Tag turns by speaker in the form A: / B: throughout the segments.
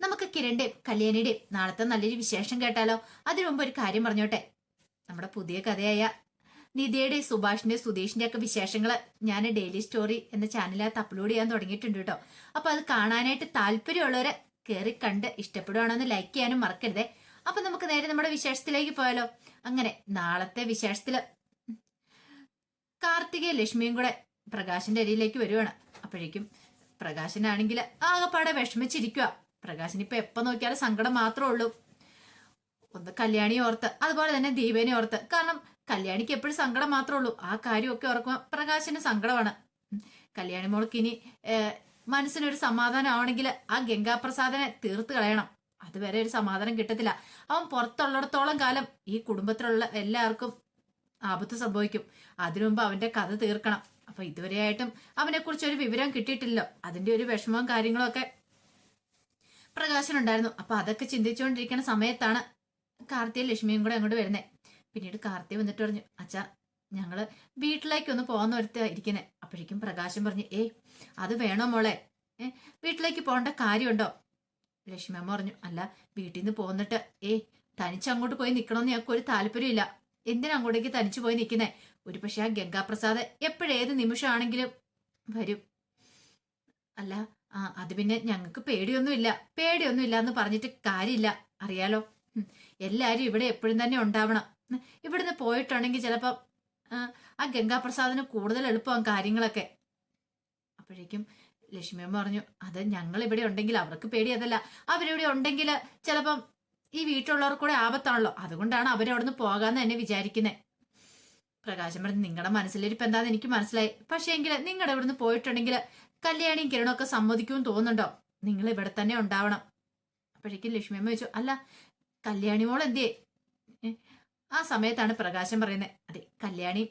A: നമുക്ക് കിരണിന്റെയും കല്യാണിയുടെയും നാളത്തെ നല്ലൊരു വിശേഷം കേട്ടാലോ? അതിനു മുമ്പ് ഒരു കാര്യം പറഞ്ഞോട്ടെ. നമ്മുടെ പുതിയ കഥയായ നിധിയുടെയും സുഭാഷിന്റെയും സുധീഷിന്റെ ഒക്കെ വിശേഷങ്ങൾ ഞാൻ ഡെയിലി സ്റ്റോറി എന്ന ചാനലിനകത്ത് അപ്ലോഡ് ചെയ്യാൻ തുടങ്ങിയിട്ടുണ്ട് കേട്ടോ അപ്പൊ അത് കാണാനായിട്ട് താല്പര്യമുള്ളവരെ കയറി കണ്ട് ഇഷ്ടപ്പെടുവാണെന്ന് ലൈക്ക് ചെയ്യാനും മറക്കരുതേ. അപ്പൊ നമുക്ക് നേരെ നമ്മുടെ വിശേഷത്തിലേക്ക് പോയാലോ? അങ്ങനെ നാളത്തെ വിശേഷത്തിൽ കാർത്തികയും ലക്ഷ്മിയും കൂടെ പ്രകാശിന്റെ അരിയിലേക്ക് വരുവാണ്. അപ്പോഴേക്കും പ്രകാശനാണെങ്കിൽ ആകെപ്പാടെ വിഷമിച്ചിരിക്കുക പ്രകാശിന് ഇപ്പൊ എപ്പോ നോക്കിയാലും സങ്കടം മാത്രമേ ഉള്ളൂ. ഒന്ന് കല്യാണി ഓർത്ത് അതുപോലെ തന്നെ ദീപേനെ ഓർത്ത്. കാരണം കല്യാണിക്ക് എപ്പോഴും സങ്കടം മാത്രമേ ഉള്ളൂ. ആ കാര്യമൊക്കെ ഓർക്കുമ്പോൾ പ്രകാശിന് സങ്കടമാണ്. കല്യാണി മോൾക്ക് ഇനി മനസ്സിനൊരു സമാധാനം ആവണമെങ്കിൽ ആ ഗംഗാപ്രസാദനെ തീർത്ത് കളയണം. അതുവരെ ഒരു സമാധാനം കിട്ടത്തില്ല. അവൻ പുറത്തുള്ളിടത്തോളം കാലം ഈ കുടുംബത്തിലുള്ള എല്ലാവർക്കും ആപത്ത് സംഭവിക്കും. അതിനു മുമ്പ് അവന്റെ കഥ തീർക്കണം. അപ്പൊ ഇതുവരെയായിട്ടും അവനെ കുറിച്ച് ഒരു വിവരം കിട്ടിയിട്ടില്ലല്ലോ അതിന്റെ ഒരു വിഷമവും കാര്യങ്ങളും ഒക്കെ പ്രകാശനുണ്ടായിരുന്നു അപ്പൊ അതൊക്കെ ചിന്തിച്ചുകൊണ്ടിരിക്കുന്ന സമയത്താണ് കാർത്തിയും ലക്ഷ്മിയും കൂടെ അങ്ങോട്ട് വരുന്നത് പിന്നീട് കാർത്തി വന്നിട്ട് പറഞ്ഞു അച്ഛാ ഞങ്ങൾ വീട്ടിലേക്ക് ഒന്ന് പോകാൻ ഒരുത്ത ഇരിക്കുന്നത് അപ്പോഴേക്കും പ്രകാശം പറഞ്ഞു ഏയ് അത് വേണോ മോളെ? വീട്ടിലേക്ക് പോകേണ്ട കാര്യമുണ്ടോ? ലക്ഷ്മി അമ്മ പറഞ്ഞു അല്ല വീട്ടിൽ നിന്ന് പോന്നിട്ട് ഏയ് തനിച്ച് അങ്ങോട്ട് പോയി നിൽക്കണമെന്ന് ഞങ്ങൾക്ക് ഒരു താല്പര്യമില്ല എന്തിനാ അങ്ങോട്ടേക്ക് തനിച്ച് പോയി നിൽക്കുന്നേ ഒരു പക്ഷെ ആ ഗംഗാപ്രസാദ് എപ്പോഴേത് നിമിഷമാണെങ്കിലും വരും. അല്ല ആ അത് പിന്നെ ഞങ്ങൾക്ക് പേടിയൊന്നുമില്ല. പേടിയൊന്നുമില്ല എന്ന് പറഞ്ഞിട്ട് കാര്യമില്ല. അറിയാലോ? എല്ലാവരും ഇവിടെ എപ്പോഴും തന്നെ ഉണ്ടാവണം. ഇവിടുന്ന് പോയിട്ടുണ്ടെങ്കിൽ ചിലപ്പോൾ ആ, ആ ഗംഗാപ്രസാദിന് കൂടുതൽ എളുപ്പമാണ് കാര്യങ്ങളൊക്കെ. അപ്പോഴേക്കും ലക്ഷ്മി അമ്മ പറഞ്ഞു അത് ഞങ്ങൾ ഇവിടെ ഉണ്ടെങ്കിൽ അവർക്ക് പേടി അതല്ല. അവരിവിടെ ഉണ്ടെങ്കിൽ ചിലപ്പം ഈ വീട്ടിലുള്ളവർക്ക് കൂടെ ആപത്താണല്ലോ. അതുകൊണ്ടാണ് അവരവിടുന്ന് പോകാമെന്ന് തന്നെ വിചാരിക്കുന്നത് പ്രകാശം പറഞ്ഞു നിങ്ങളുടെ മനസ്സിലിരിപ്പ് എന്താന്ന് എനിക്ക് മനസ്സിലായി. പക്ഷേ എങ്കിൽ നിങ്ങളുടെ ഇവിടുന്ന് പോയിട്ടുണ്ടെങ്കിൽ കല്യാണിയും കിരണമൊക്കെ സമ്മതിക്കുമെന്ന് തോന്നുന്നുണ്ടോ? നിങ്ങൾ ഇവിടെ തന്നെ ഉണ്ടാവണം. അപ്പോഴേക്കും ലക്ഷ്മിയമ്മ ചോദിച്ചു അല്ല കല്യാണി മോൾ എന്തിയേ? ആ സമയത്താണ് പ്രകാശം പറയുന്നത്. അതെ കല്യാണി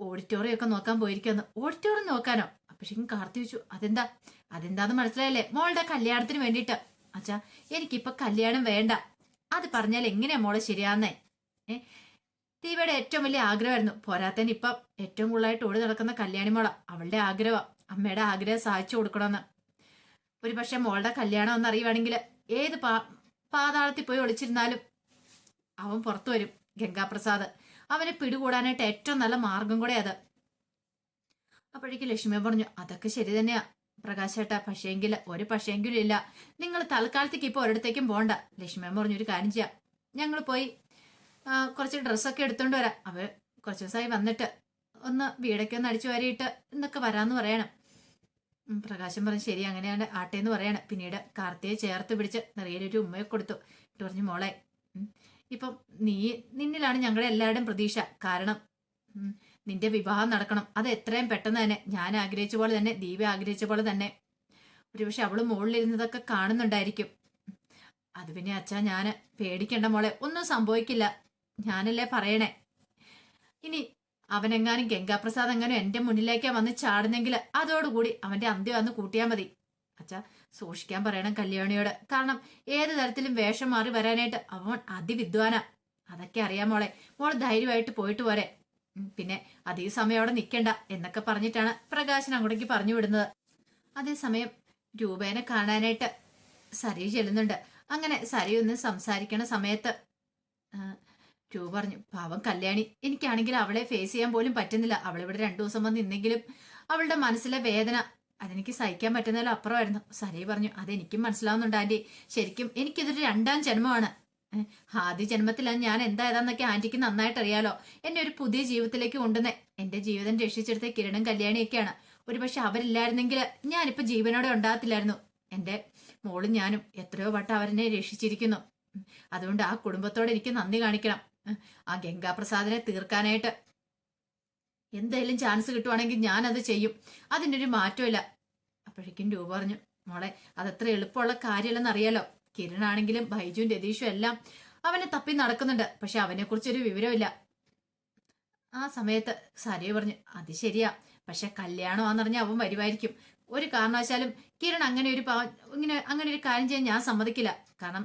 A: ഓഡിറ്റോറിയം ഒക്കെ നോക്കാൻ പോയിരിക്കുന്നു ഓഡിറ്റോറിയം നോക്കാനോ? അപ്പോഴേക്കും കാർത്തി വെച്ചു അതെന്താ? അതെന്താന്ന് മനസ്സിലായല്ലേ? മോളുടെ കല്യാണത്തിന് വേണ്ടിയിട്ട്. അച്ഛാ എനിക്കിപ്പോ കല്യാണം വേണ്ട. അത് പറഞ്ഞാൽ എങ്ങനെയാ മോളെ ശരിയാന്നേ ദീപയുടെ ഏറ്റവും വലിയ ആഗ്രഹമായിരുന്നു. പോരാത്തതിന് ഇപ്പം ഏറ്റവും കൂടുതലായിട്ട് ഓടി നടക്കുന്ന കല്യാണി മോള. അവളുടെ ആഗ്രഹം. അമ്മയുടെ ആഗ്രഹം സാധിച്ചു കൊടുക്കണമെന്ന്. ഒരു പക്ഷെ മോളുടെ കല്യാണം എന്ന് അറിയുവാണെങ്കിൽ ഏത് പാ പാതാളത്തിൽ പോയി ഒളിച്ചിരുന്നാലും അവൻ പുറത്തു വരും ഗംഗാപ്രസാദ്. അവനെ പിടികൂടാനായിട്ട് ഏറ്റവും നല്ല മാർഗം കൂടെ അത്. അപ്പോഴേക്കും ലക്ഷ്മി പറഞ്ഞു അതൊക്കെ ശരി തന്നെയാ പ്രകാശേട്ടാ. പക്ഷേങ്കിൽ ഒരു പക്ഷേങ്കിലും ഇല്ല. നിങ്ങൾ തൽക്കാലത്തേക്ക് ഇപ്പോൾ ഒരിടത്തേക്കും പോണ്ട. ലക്ഷ്മി പറഞ്ഞു ഒരു കാര്യം ചെയ്യാം. ഞങ്ങൾ പോയി കുറച്ച് ഡ്രസ്സൊക്കെ എടുത്തോണ്ട് വരാം. അവ കുറച്ച് ദിവസമായി വന്നിട്ട് ഒന്ന് വീടൊക്കെ ഒന്ന് അടിച്ചു വാരിയിട്ട് എന്നൊക്കെ വരാന്ന് പറയണം. പ്രകാശം പറഞ്ഞു ശരി അങ്ങനെയാണ് ആട്ടെ എന്ന് പറയാണ്. പിന്നീട് കാർത്തിയെ ചേർത്ത് പിടിച്ച് നിറയിലൊരു ഉമ്മയെ കൊടുത്തു. എന്നിട്ട് പറഞ്ഞു മോളെ ഇപ്പം നീ നിന്നിലാണ് ഞങ്ങളുടെ എല്ലാവരുടെയും പ്രതീക്ഷ. കാരണം നിന്റെ വിവാഹം നടക്കണം. അത് എത്രയും പെട്ടെന്ന് തന്നെ. ഞാൻ ആഗ്രഹിച്ച പോലെ തന്നെ ദീപ ആഗ്രഹിച്ച പോലെ തന്നെ. ഒരുപക്ഷെ അവൾ മുകളിലിരുന്നതൊക്കെ കാണുന്നുണ്ടായിരിക്കും. അത് പിന്നെ അച്ഛാ ഞാൻ പേടിക്കണ്ട മോളെ. ഒന്നും സംഭവിക്കില്ല. ഞാനല്ലേ പറയണേ. ഇനി അവനെങ്ങാനും ഗംഗാപ്രസാദ് എങ്ങാനും എന്റെ മുന്നിലേക്കാ വന്ന് ചാടുന്നെങ്കിൽ അതോടുകൂടി അവന്റെ അന്ത്യം അന്ന് കൂട്ടിയാൽ മതി. അച്ഛാ സൂക്ഷിക്കാൻ പറയണം കല്യാണിയോട്. കാരണം ഏത് തരത്തിലും വേഷം മാറി വരാനായിട്ട് അവൻ അതിവിദ്വാന. അതൊക്കെ അറിയാം മോളെ. മോൾ ധൈര്യമായിട്ട് പോയിട്ട് പോരെ. പിന്നെ അതേ സമയം അവിടെ നിൽക്കണ്ട എന്നൊക്കെ പറഞ്ഞിട്ടാണ് പ്രകാശൻ അങ്ങോട്ടേക്ക് പറഞ്ഞു വിടുന്നത്. അതേസമയം രൂപേനെ കാണാനായിട്ട് സരി ചെല്ലുന്നുണ്ട്. അങ്ങനെ സരി ഒന്ന് സംസാരിക്കണ സമയത്ത് രൂപ പറഞ്ഞു പാവം കല്യാണി എനിക്കാണെങ്കിൽ അവളെ ഫേസ് ചെയ്യാൻ പോലും പറ്റുന്നില്ല. അവളിവിടെ രണ്ടു ദിവസം വന്ന് ഇന്നെങ്കിലും അവളുടെ മനസ്സിലെ വേദന അതെനിക്ക് സഹിക്കാൻ പറ്റുന്നതിലും അപ്പുറമായിരുന്നു. സരേ പറഞ്ഞു അതെനിക്കും മനസ്സിലാവുന്നുണ്ട് ആന്റി. ശരിക്കും എനിക്കിതൊരു രണ്ടാം ജന്മമാണ്. ആദ്യ ജന്മത്തിലാണ് ഞാൻ എന്തായതാന്നൊക്കെ ആന്റിക്ക് നന്നായിട്ട് അറിയാലോ. എന്നെ ഒരു പുതിയ ജീവിതത്തിലേക്ക് കൊണ്ടുവന്നേ. എന്റെ ജീവിതം രക്ഷിച്ചെടുത്ത കിരണും കല്യാണിയൊക്കെയാണ്. ഒരുപക്ഷെ അവരില്ലായിരുന്നെങ്കിൽ ഞാനിപ്പോ ജീവനോടെ ഉണ്ടാകത്തില്ലായിരുന്നു. എന്റെ മോളും ഞാനും എത്രയോ വട്ടം അവരെന്നെ രക്ഷിച്ചിരിക്കുന്നു. അതുകൊണ്ട് ആ കുടുംബത്തോട് എനിക്ക് നന്ദി കാണിക്കണം. ആ ഗംഗാപ്രസാദിനെ തീർക്കാനായിട്ട് എന്തായാലും ചാൻസ് കിട്ടുവാണെങ്കിൽ ഞാൻ അത് ചെയ്യും. ഒരു മാറ്റമില്ല അപ്പോഴേക്കും രൂപ പറഞ്ഞു മോളെ അതത്ര എളുപ്പമുള്ള കാര്യമല്ലെന്ന് അറിയാലോ കിരണാണെങ്കിലും ബൈജുവും രതീഷും എല്ലാം അവനെ തപ്പി നടക്കുന്നുണ്ട്. പക്ഷെ അവനെ കുറിച്ചൊരു വിവരമില്ല ആ സമയത്ത് സരിയ പറഞ്ഞു അത് ശരിയാ. പക്ഷെ കല്യാണമാണെന്നറിഞ്ഞാൽ അവൻ വരുമായിരിക്കും. ഒരു കാരണവശാലും കിരൺ അങ്ങനെ ഒരു ഇങ്ങനെ അങ്ങനെ ഒരു കാര്യം ചെയ്യാൻ ഞാൻ സമ്മതിക്കില്ല. കാരണം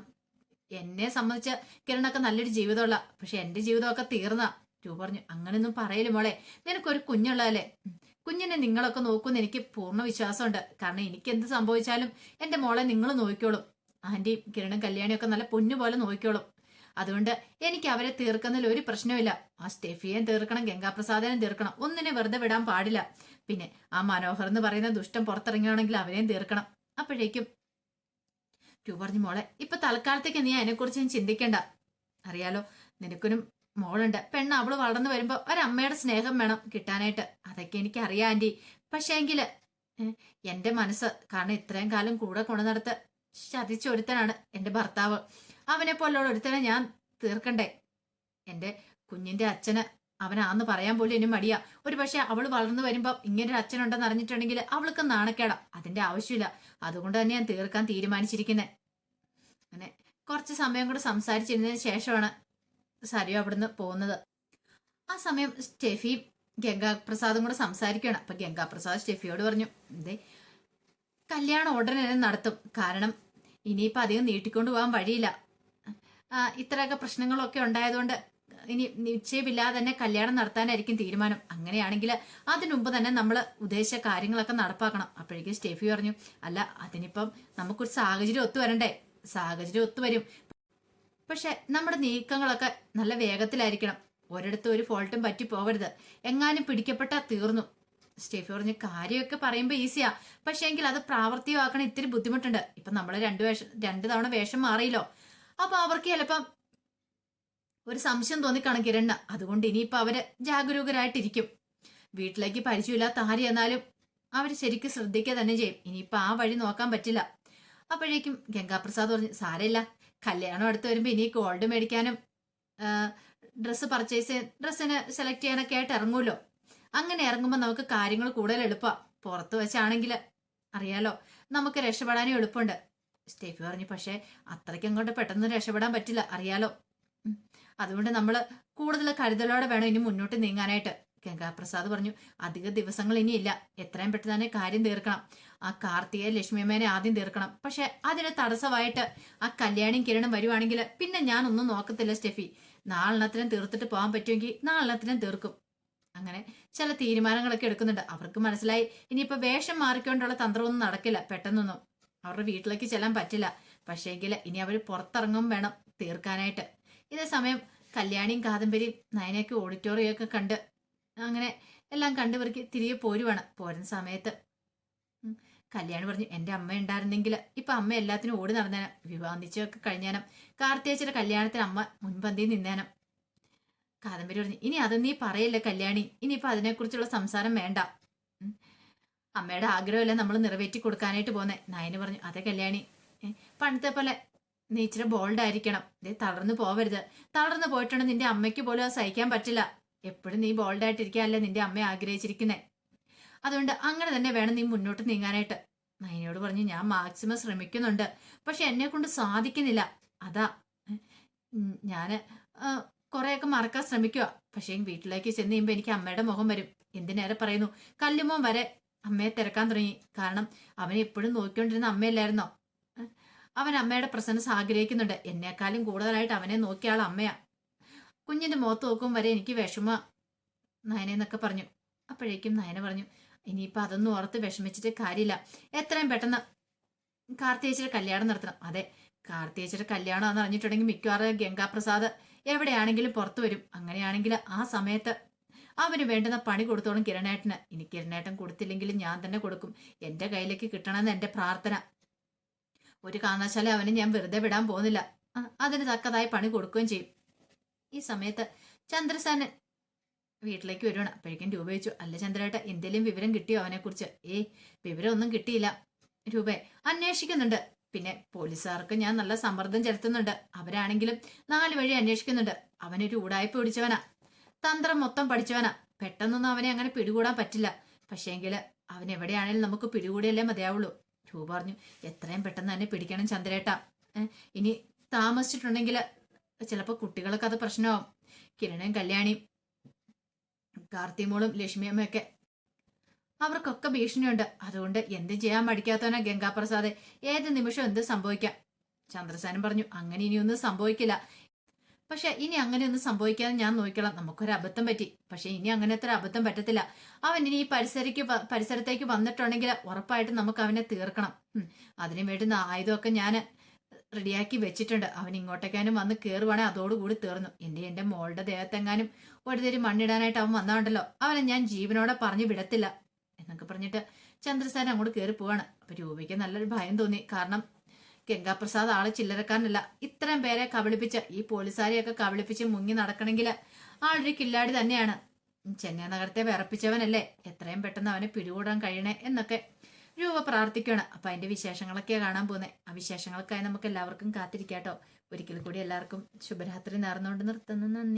A: എന്നെ സംബന്ധിച്ച് കിരണൊക്കെ നല്ലൊരു ജീവിതമുള്ള പക്ഷെ എന്റെ ജീവിതമൊക്കെ തീർന്ന. രൂപ പറഞ്ഞു അങ്ങനെയൊന്നും പറയൽ മോളെ? നിനക്കൊരു കുഞ്ഞുള്ളതല്ലേ. കുഞ്ഞിനെ നിങ്ങളൊക്കെ നോക്കുമെന്ന് എനിക്ക് പൂർണ വിശ്വാസമുണ്ട്. കാരണം എനിക്ക് എന്ത് സംഭവിച്ചാലും എന്റെ മോളെ നിങ്ങൾ നോക്കിക്കോളും. ആന്റിയും കിരണും കല്യാണിയൊക്കെ നല്ല പൊന്നു പോലെ നോക്കിക്കോളും. അതുകൊണ്ട് എനിക്ക് അവരെ തീർക്കുന്നതിൽ ഒരു പ്രശ്നമില്ല ആ സ്റ്റെഫിയേയും തീർക്കണം ഗംഗാപ്രസാദനും തീർക്കണം. ഒന്നിനെ വെറുതെ വിടാൻ പാടില്ല. പിന്നെ ആ മനോഹർ എന്ന് പറയുന്ന ദുഷ്ടം പുറത്തിറങ്ങുകയാണെങ്കിൽ അവനെയും തീർക്കണം. അപ്പോഴേക്കും ടു പറഞ്ഞു മോളെ ഇപ്പൊ തൽക്കാലത്തേക്ക് നീ അതിനെക്കുറിച്ച് ഞാൻ ചിന്തിക്കണ്ട. അറിയാലോ നിനക്കൊരു മോളുണ്ട്. പെണ്ണ് അവൾ വളർന്നു വരുമ്പോ ഒരമ്മയുടെ സ്നേഹം വേണം കിട്ടാനായിട്ട്. അതൊക്കെ എനിക്ക് അറിയാം ആന്റി. പക്ഷേ എങ്കിൽ എന്റെ മനസ്സ് കാരണം ഇത്രയും കാലം കൂടെ കൊണ്ടു നടത്ത് ചതിച്ചൊരുത്തനാണ് എന്റെ ഭർത്താവ്. അവനെ പോലുള്ള ഒരുത്തനെ ഞാൻ തീർക്കണ്ടേ? എന്റെ കുഞ്ഞിന്റെ അച്ഛന് അവനാന്ന് പറയാൻ പോലും ഇനി മടിയാ. ഒരു പക്ഷെ അവൾ വളർന്നു വരുമ്പോ ഇങ്ങനെ ഒരു അച്ഛനുണ്ടെന്ന് അറിഞ്ഞിട്ടുണ്ടെങ്കിൽ അവൾക്ക് നാണക്കേടാ. അതിന്റെ ആവശ്യമില്ല. അതുകൊണ്ട് തന്നെ ഞാൻ തീർക്കാൻ തീരുമാനിച്ചിരിക്കുന്നെ. അങ്ങനെ കുറച്ച് സമയം കൂടെ സംസാരിച്ചിരുന്നതിന് ശേഷമാണ് സരിയോ അവിടുന്ന് പോകുന്നത്. ആ സമയം സ്റ്റെഫിയും ഗംഗാപ്രസാദും കൂടെ സംസാരിക്കുകയാണ്. അപ്പൊ ഗംഗാപ്രസാദ് സ്റ്റെഫിയോട് പറഞ്ഞു എന്തേ കല്യാണം ഉടനെ നടത്തും. കാരണം ഇനിയിപ്പോൾ അധികം നീട്ടിക്കൊണ്ട് പോകാൻ വഴിയില്ല. ഇത്രയൊക്കെ പ്രശ്നങ്ങളൊക്കെ ഉണ്ടായതുകൊണ്ട് ഇനി നിശ്ചയമില്ലാതെ തന്നെ കല്യാണം നടത്താനായിരിക്കും തീരുമാനം. അങ്ങനെയാണെങ്കിൽ അതിനുമുമ്പ് തന്നെ നമ്മൾ ഉദ്ദേശിച്ച കാര്യങ്ങളൊക്കെ നടപ്പാക്കണം. അപ്പോഴേക്കും സ്റ്റെഫി പറഞ്ഞു അല്ല അതിനിപ്പം നമുക്കൊരു സാഹചര്യം ഒത്തു വരണ്ടേ? സാഹചര്യം ഒത്തു വരും. പക്ഷെ നമ്മുടെ നീക്കങ്ങളൊക്കെ നല്ല വേഗത്തിലായിരിക്കണം. ഒരിടത്തും ഒരു ഫോൾട്ടും പറ്റി പോകരുത്. എങ്ങാനും പിടിക്കപ്പെട്ടാൽ തീർന്നു. സ്റ്റെഫി പറഞ്ഞ് കാര്യമൊക്കെ പറയുമ്പോൾ ഈസിയാ. പക്ഷേ എങ്കിൽ അത് പ്രാവർത്തികമാക്കണ ഇത്തിരി ബുദ്ധിമുട്ടുണ്ട്. ഇപ്പം നമ്മൾ രണ്ട് വേഷം രണ്ട് തവണ വേഷം മാറിയില്ലോ. അപ്പോൾ അവർക്ക് ചിലപ്പം ഒരു സംശയം തോന്നിക്കാണും കിരണ് അതുകൊണ്ട് ഇനിയിപ്പോ അവർ ജാഗരൂകരായിട്ടിരിക്കും. വീട്ടിലേക്ക് പരിചയമില്ലാത്ത ആര് എന്നാലും അവർ ശരിക്കും ശ്രദ്ധിക്കുക തന്നെ ചെയ്യും. ഇനിയിപ്പോ ആ വഴി നോക്കാൻ പറ്റില്ല. അപ്പോഴേക്കും ഗംഗാപ്രസാദ് പറഞ്ഞു സാരമില്ല. കല്യാണം അടുത്ത് വരുമ്പോ ഇനി ഗോൾഡ് മേടിക്കാനും ഡ്രസ്സ് പർച്ചേസ് ഡ്രസ്സിന് സെലക്ട് ചെയ്യാനൊക്കെ ആയിട്ട് ഇറങ്ങുമല്ലോ. അങ്ങനെ ഇറങ്ങുമ്പോൾ നമുക്ക് കാര്യങ്ങൾ കൂടുതൽ എളുപ്പമാണ് പുറത്ത് വെച്ചാണെങ്കിൽ അറിയാലോ നമുക്ക് രക്ഷപ്പെടാനും എളുപ്പമുണ്ട്. സ്റ്റേഫി പറഞ്ഞു പക്ഷേ അത്രയ്ക്ക് അങ്ങോട്ട് പെട്ടെന്ന് രക്ഷപ്പെടാൻ പറ്റില്ല. അറിയാലോ. അതുകൊണ്ട് നമ്മൾ കൂടുതൽ കരുതലോടെ വേണം ഇനി മുന്നോട്ട് നീങ്ങാനായിട്ട്. ഗംഗാപ്രസാദ് പറഞ്ഞു അധിക ദിവസങ്ങൾ ഇനിയില്ല എത്രയും പെട്ടെന്ന് തന്നെ കാര്യം തീർക്കണം. ആ കാർത്തികയെ ലക്ഷ്മിയമ്മേനെ ആദ്യം തീർക്കണം. പക്ഷെ അതിന് തടസ്സമായിട്ട് ആ കല്യാണിയും കിരണം വരുവാണെങ്കിൽ പിന്നെ ഞാൻ ഒന്നും നോക്കത്തില്ല സ്റ്റെഫി. നാലെണ്ണത്തിനും തീർത്തിട്ട് പോകാൻ പറ്റുമെങ്കിൽ നാലെണ്ണത്തിനും തീർക്കും. അങ്ങനെ ചില തീരുമാനങ്ങളൊക്കെ എടുക്കുന്നുണ്ട്. അവർക്ക് മനസ്സിലായി ഇനിയിപ്പോ വേഷം മാറിക്കൊണ്ടുള്ള തന്ത്രമൊന്നും നടക്കില്ല പെട്ടെന്നൊന്നും. അവരുടെ വീട്ടിലേക്ക് ചെല്ലാൻ പറ്റില്ല. പക്ഷേങ്കിൽ ഇനി അവർ പുറത്തിറങ്ങും വേണം തീർക്കാനായിട്ട്. ഇതേ സമയം കല്യാണിയും കാദംബരിയും നയനയൊക്കെ ഓഡിറ്റോറിയം ഒക്കെ കണ്ട് അങ്ങനെ എല്ലാം കണ്ടുപെറുക്കി തിരികെ പോരുവാണ്. പോരുന്ന സമയത്ത് കല്യാണി പറഞ്ഞു എന്റെ അമ്മ ഉണ്ടായിരുന്നെങ്കിൽ ഇപ്പൊ അമ്മ എല്ലാത്തിനും ഓടി നടന്നേനം. വിവാഹം നിശ്ചയമൊക്കെ കഴിഞ്ഞാനം. കാർത്തിയേച്ചിയുടെ കല്യാണത്തിന് അമ്മ മുൻപന്തിയിൽ നിന്നേനം. കാദംബരി പറഞ്ഞു ഇനി അത് നീ പറയല്ലേ കല്യാണി? ഇനിയിപ്പോ അതിനെക്കുറിച്ചുള്ള സംസാരം വേണ്ട. അമ്മയുടെ ആഗ്രഹമല്ല നമ്മൾ നിറവേറ്റി കൊടുക്കാനായിട്ട് പോന്നെ. നയന് പറഞ്ഞു അതെ കല്യാണി. പണ്ടത്തെ പോലെ നീ ഇച്ചിരി ബോൾഡ് ആയിരിക്കണം. നീ തളർന്നു പോവരുത്. തളർന്നു പോയിട്ടുണ്ട് നിന്റെ അമ്മയ്ക്ക് പോലും സഹിക്കാൻ പറ്റില്ല. എപ്പോഴും നീ ബോൾഡ് ആയിട്ടിരിക്കാനല്ലേ നിന്റെ അമ്മ ആഗ്രഹിച്ചിരിക്കുന്നേ. അതുകൊണ്ട് അങ്ങനെ തന്നെ വേണം നീ മുന്നോട്ട് നീങ്ങാനായിട്ട്. നയനയോട് പറഞ്ഞു ഞാൻ മാക്സിമം ശ്രമിക്കുന്നുണ്ട്. പക്ഷെ എന്നെ കൊണ്ട് സാധിക്കുന്നില്ല. അതാ ഞാൻ കുറെയൊക്കെ മറക്കാൻ ശ്രമിക്കുക പക്ഷേ വീട്ടിലേക്ക് ചെന്ന് കഴിയുമ്പോൾ എനിക്ക് അമ്മയുടെ മുഖം വരും. എന്തിനേറെ പറയുന്നു? കല്ലുമോൻ വരെ അമ്മയെ തിരക്കാൻ തുടങ്ങി. കാരണം അവനെ എപ്പോഴും നോക്കിക്കൊണ്ടിരുന്ന അമ്മയല്ലായിരുന്നോ? അവൻ അമ്മയുടെ പ്രസൻസ് ആഗ്രഹിക്കുന്നുണ്ട്. എന്നെക്കാളും കൂടുതലായിട്ട് അവനെ നോക്കിയാൾ അമ്മയാ. കുഞ്ഞിന്റെ മുഖത്ത് നോക്കും വരെ എനിക്ക് വിഷമ. നയനെന്നൊക്കെ പറഞ്ഞു. അപ്പോഴേക്കും നയന പറഞ്ഞു ഇനിയിപ്പോൾ അതൊന്നും ഓർത്ത് വിഷമിച്ചിട്ട് കാര്യമില്ല. എത്രയും പെട്ടെന്ന് കാർത്തിയേച്ചിയുടെ കല്യാണം നടത്തണം. അതെ കാർത്തിയേച്ചിയുടെ കല്യാണം എന്ന് അറിഞ്ഞിട്ടുണ്ടെങ്കിൽ മിക്കവാറും ഗംഗാപ്രസാദ് എവിടെയാണെങ്കിലും പുറത്തു വരും. അങ്ങനെയാണെങ്കിൽ ആ സമയത്ത് അവന് വേണ്ടുന്ന പണി കൊടുത്തോളും കിരണേട്ടന് ഇനി കിരണേട്ടൻ കൊടുത്തില്ലെങ്കിലും ഞാൻ തന്നെ കൊടുക്കും. എന്റെ കയ്യിലേക്ക് കിട്ടണമെന്ന് എന്റെ പ്രാർത്ഥന. ഒരു കാരണവശാലും അവനെ ഞാൻ വെറുതെ വിടാൻ പോകുന്നില്ല. അതിന് തക്കതായി പണി കൊടുക്കുകയും ചെയ്യും. ഈ സമയത്ത് ചന്ദ്രസേനൻ വീട്ടിലേക്ക് വരുവാണ്. അപ്പോഴേക്കും രൂപ ചോദിച്ചു അല്ല ചന്ദ്രേട്ട എന്തെങ്കിലും വിവരം കിട്ടിയോ അവനെക്കുറിച്ച്? ഏയ് വിവരമൊന്നും കിട്ടിയില്ല. രൂപേ അന്വേഷിക്കുന്നുണ്ട്. പിന്നെ പോലീസുകാർക്ക് ഞാൻ നല്ല സമ്മർദ്ദം ചെലുത്തുന്നുണ്ട്. അവരാണെങ്കിലും നാല് വഴി അന്വേഷിക്കുന്നുണ്ട്. അവനൊരു ഊടായ്പ പിടിച്ചവനാ. തന്ത്രം മൊത്തം പഠിച്ചവനാ. പെട്ടെന്നൊന്നും അവനെ അങ്ങനെ പിടികൂടാൻ പറ്റില്ല. പക്ഷേങ്കിൽ അവൻ എവിടെയാണെങ്കിലും നമുക്ക് പിടികൂടിയല്ലേ മതിയാവുള്ളൂ. രൂപ പറഞ്ഞു എത്രയും പെട്ടെന്ന് തന്നെ പിടിക്കണം ചന്ദ്രേട്ട. ഇനി താമസിച്ചിട്ടുണ്ടെങ്കിൽ ചിലപ്പോൾ കുട്ടികൾക്ക് അത് പ്രശ്നമാവും. കിരണയും കല്യാണിയും കാർത്തിമോളും ലക്ഷ്മിയമ്മയൊക്കെ അവർക്കൊക്കെ ഭീഷണിയുണ്ട്. അതുകൊണ്ട് എന്തും ചെയ്യാൻ മടിക്കാത്തവനാ ഗംഗാപ്രസാദ്. ഏത് നിമിഷം എന്ത് സംഭവിക്കാം. ചന്ദ്രസേനം പറഞ്ഞു അങ്ങനെ ഇനിയൊന്നും സംഭവിക്കില്ല. പക്ഷെ ഇനി അങ്ങനെയൊന്നും സംഭവിക്കാതെ ഞാൻ നോക്കിക്കളാം. നമുക്കൊരു അബദ്ധം പറ്റി. പക്ഷെ ഇനി അങ്ങനത്തെ ഒരു അബദ്ധം പറ്റത്തില്ല. അവൻ ഇനി ഈ പരിസരക്ക് പരിസരത്തേക്ക് വന്നിട്ടുണ്ടെങ്കിൽ ഉറപ്പായിട്ട് നമുക്ക് അവനെ തീർക്കണം. അതിനു വേണ്ടുന്ന ആയുധമൊക്കെ ഞാൻ റെഡിയാക്കി വെച്ചിട്ടുണ്ട്. അവൻ ഇങ്ങോട്ടേക്കാനും വന്ന് കയറുവാണെ അതോടുകൂടി തീർന്നു. എന്റെ എന്റെ മോളുടെ ദേഹത്തെങ്ങാനും ഒരുതരി മണ്ണിടാനായിട്ട് അവൻ വന്നതുണ്ടല്ലോ അവനെ ഞാൻ ജീവനോടെ പറഞ്ഞു വിടത്തില്ല. എന്നൊക്കെ പറഞ്ഞിട്ട് ചന്ദ്രസേന അങ്ങോട്ട് കയറി പോവാണ് അപ്പൊ രൂപയ്ക്ക് നല്ലൊരു ഭയം തോന്നി. കാരണം ഗംഗാപ്രസാദ് ആളെ ചില്ലറക്കാരനല്ല ഇത്രയും പേരെ കബളിപ്പിച്ച് ഈ പോലീസുകാരെയൊക്കെ കബളിപ്പിച്ച് മുങ്ങി നടക്കണമെങ്കിൽ ആളൊരു കില്ലാടി തന്നെയാണ്. ചെന്നൈ നഗരത്തെ വിറപ്പിച്ചവനല്ലേ? എത്രയും പെട്ടെന്ന് അവനെ പിടികൂടാൻ കഴിയണേ എന്നൊക്കെ രൂപ പ്രാർത്ഥിക്കുകയാണ് അപ്പൊ അതിന്റെ വിശേഷങ്ങളൊക്കെ കാണാൻ പോകുന്നത് ആ വിശേഷങ്ങൾക്കായി നമുക്ക് എല്ലാവർക്കും കാത്തിരിക്കാട്ടോ. ഒരിക്കൽ കൂടി എല്ലാവർക്കും ശുഭരാത്രി നേർന്നുകൊണ്ട് നിർത്തുന്നു. നന്ദി.